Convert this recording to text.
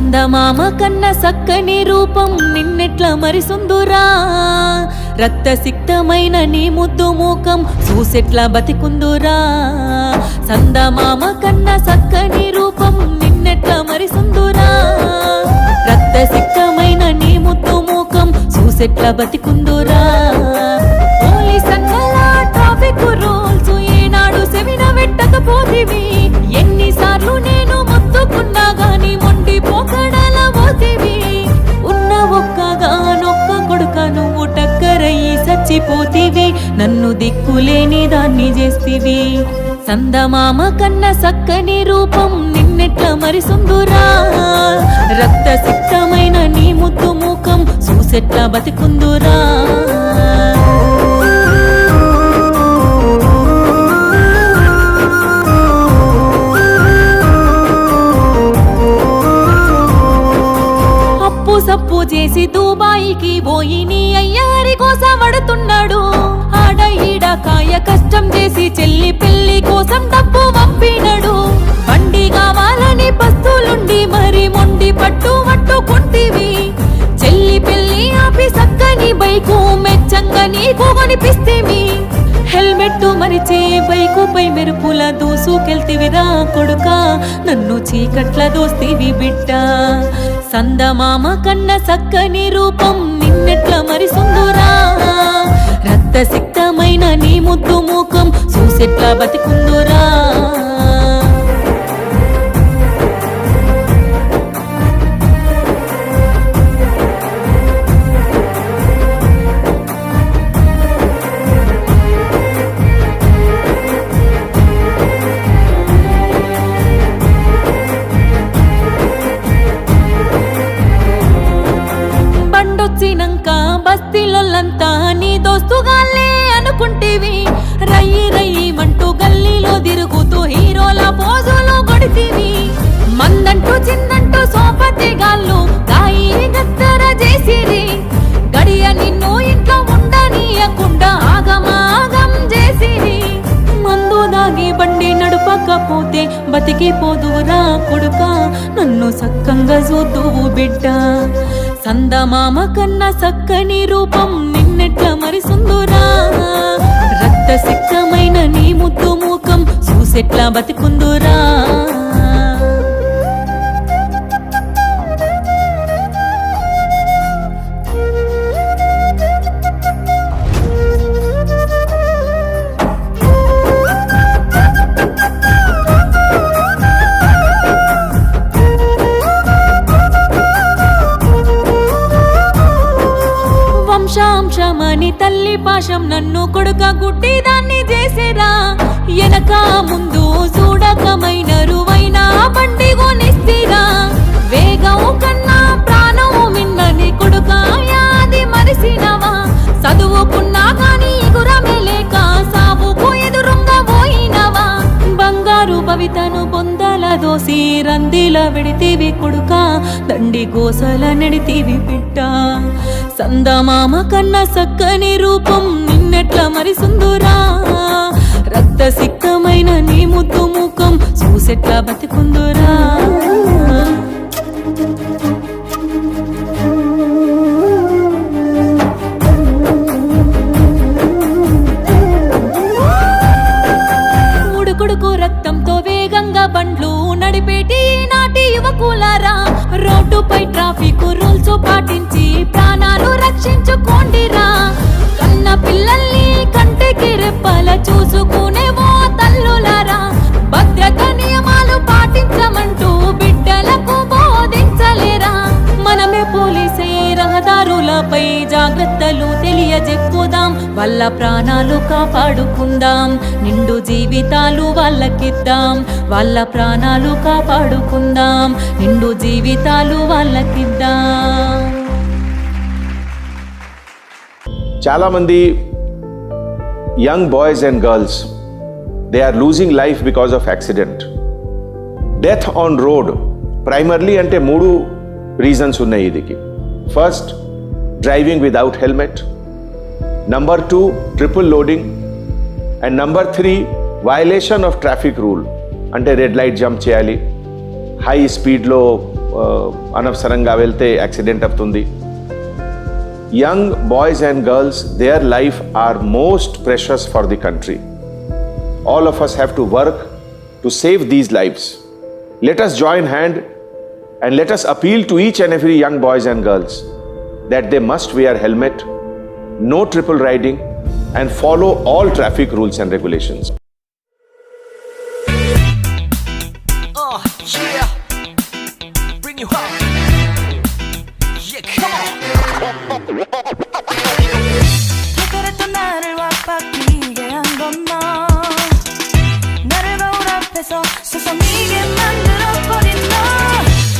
సందమామ కన్న సక్కని రూపం నిన్నెట్ల మరిసుందురా రక్త సిక్తమైన నీ ముద్దు మూకం చూసెట్ల బతికుందురా. సందమామ కన్న సక్కని రూపం నిన్నెట్ల మరిసుందురా రక్త సిక్తమైన నీ ముద్దు మూకం చూసెట్ల బతికుందురా. మర్చిపోతివి. నన్ను దిక్కులేని దాన్ని చేస్తివి. సందమామ కన్న సక్కని రూపం నిన్నెట్ల మరిసుందురా రక్త సిక్తమైన నీ ముద్దు ముఖం చూసెట్ల బతికుందురా. సప్పు చేసి దుబాయికి పోయి నీ అయ్యారి కోసం పడుతున్నాడు ఆడ ఈడ కాయ కష్టం చేసి చెల్లి పెళ్ళి కోసం డబ్బు పంపినడు. బండి కావాలని పస్తులుండి మరి మొండి పట్టు పట్టుకుంటివి చెల్లి పెళ్ళి ఆపి సక్కని బైకు మెచ్చంగా నీకు కొనిపిస్తేమి. హెల్మెట్ మరిచే బైకుపై మెరుపుల దూసుకెళ్తివిరా కొడుక. నన్ను చీకట్ల దోస్తివి బిడ్డ. సందమామ కన్న సక్కని రూపం నిన్నెట్ల మరిసుందురా రక్త సిక్తమైన నీ ముద్దు మూకం చూసెట్లా బతికుందురా? బండొచ్చినంక బస్తీలొల్లంతా నీ దోస్తుగాళ్ళే అనుకుంటేవి. రయ్యి రయ్యి మంటూ గల్లీలో తిరుగుతూ హీరోల పోజులు కొడితివి మందంటూ చిందంటూ సోపతి గాళ్ళు గాయి గత్తర చేసిరి. గడియ నిన్ను ఇంట్లో ఉండనీయకుండా ఆగమాగం చేసిరి. మందు దాగి బండి నడపకపోతే బతికిపోదురా కొడుక. నన్ను సక్కంగా చూద్దువు బిడ్డ. సందమామ కన్న సక్కని రూపం నిన్నెట్ల మరిసుందురా రక్త సిక్తమైన నీ ముద్దు మూకం చూసెట్లా బతికుందురా? వంశాంశమని తల్లి పాశం నన్ను కొడుక గుడ్డి దాన్ని చేసేరా ఎనక ముందు చూడకమైన రువైనా బండి కొనిస్తిరా వేగం కన్నా రందిల విడితీవి కొడుక దండి గోసల నడితీవి బిడ్డ. సందమామ కన్న సక్కని రూపం నిన్నెట్ల మరిసుందురా రక్త సిక్తమైన నీ ముద్దు ముఖం చూసెట్లా బతికుందురా? రక్తంతో రోడ్డుపై ట్రాఫిక్ రూల్స్ పాటించి ప్రాణాలు రక్షించుకోండిరా. కన్న పిల్లల్ని కంటికి రెప్పల చూసుకునే ఓ తల్లులారా. భద్రత నియమాలు పాటించమంటూ బిడ్డలకు బోధించలేరా. మనమే పోలీసే రహదారులపై జాగ్రత్తలు తెలియజెప్పుదాం వాళ్ళ ప్రాణాలు కాపాడుకుందాం నిండు జీవితాలు వాళ్ళకిద్దాం వాళ్ళ ప్రాణాలు కాపాడుకుందాం నిండు జీవితాలు వాళ్ళకిద్దాం. చాలామంది young boys and girls they are losing life because of accident death on road primarily అంటే మూడు రీజన్స్ ఉన్నాయి ఇదికి. First driving without helmet Number two triple loading and number three violation of traffic rule అంటే red light jump చేయాలి high స్పీడ్లో అనవసరంగా వెళ్తే accident అవుతుంది young boys and girls, their life are most precious for the country. All of us have to work to save these lives. Let us join hand and let us appeal to each and every young boys and girls that they must wear helmet, no triple riding, and follow all traffic rules and regulations. Uh, yeah, come on.